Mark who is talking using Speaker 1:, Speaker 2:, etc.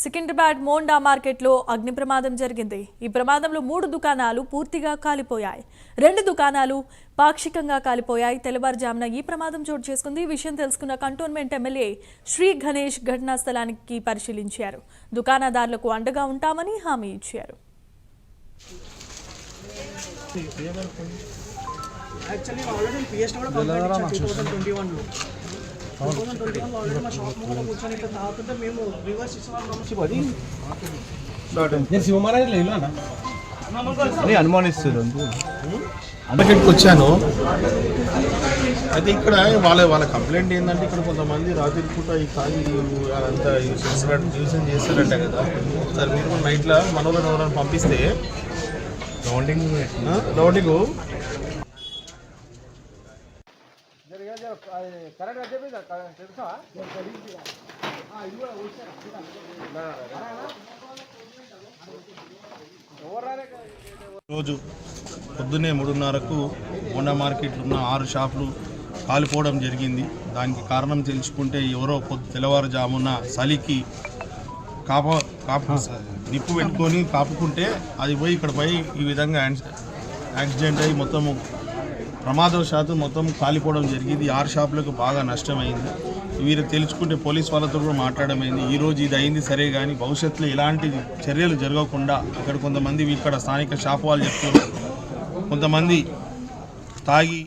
Speaker 1: సికింద్రాబాద్ మోండా మార్కెట్లో అగ్ని ప్రమాదం జరిగింది. ఈ ప్రమాదంలో మూడు దుకాణాలు పూర్తిగా కాలిపోయాయి. రెండు దుకాణాలు పాక్షికంగా కాలిపోయాయి. తెల్లవారుజామున ఈ ప్రమాదం చోటు చేసుకుంది. ఈ విషయం తెలుసుకున్న కంటోన్మెంట్ ఎమ్మెల్యే శ్రీ గణేష్ ఘటనా స్థలానికి పరిశీలించారు. దుకాణదారులకు అండగా ఉంటామని హామీ ఇచ్చారు.
Speaker 2: యాక్చువల్లీ ఆల్రెడీ కూడా కంప్లైంట్ ఇచ్చాను టూ థౌసండ్ ట్వంటీ వన్లో టూ థౌసండ్ ట్వంటీ వన్లో ఆల్రెడీ మా షాప్ ముందు కూర్చొని ఇట్లా తాగుతుంటే మేము రివర్స్ ఇచ్చిన అది
Speaker 3: నేను శివమహారాజ్ ఇల్లు అన్న.
Speaker 4: అని అనుమానిస్తారు అడ్వకేట్కి వచ్చాను. అయితే ఇక్కడ వాళ్ళ వాళ్ళ కంప్లైంట్ ఏంటంటే ఇక్కడ కొంతమంది రాత్రి పూట ఈ ఖాళీ అదంతా చేస్తున్నట్టు న్యూసెన్స్ చేస్తారంట కదా. సార్ మీరు కూడా నైట్లో మనోళ్ళని ఎవరైనా పంపిస్తే రౌండింగ్ రౌండింగ్ రోజు పొద్దున్నే మూడున్నరకు హోండా మార్కెట్లో ఉన్న ఆరు షాపులు కాలిపోవడం జరిగింది. దానికి కారణం తెలుసుకుంటే ఎవరో పొద్దు తెల్లవారుజామున చలికి కాప కాపు నిప్పు పెట్టుకొని కాపుకుంటే అది పోయి ఇక్కడ పోయి ఈ విధంగా యాక్సిడెంట్ అయ్యి మొత్తము ప్రమాదవశాత్తు మొత్తం కాలిపోవడం జరిగింది. ఆరు షాపులకు బాగా నష్టమైంది. వీరు తెలుసుకుంటే పోలీస్ వాళ్ళతో కూడా మాట్లాడమైంది. ఈరోజు ఇది అయింది సరే కానీ భవిష్యత్తులో ఇలాంటి చర్యలు జరగకుండా ఇక్కడ కొంతమంది ఇక్కడ స్థానిక షాప్ వాళ్ళు చెప్తున్నారు. కొంతమంది తాగి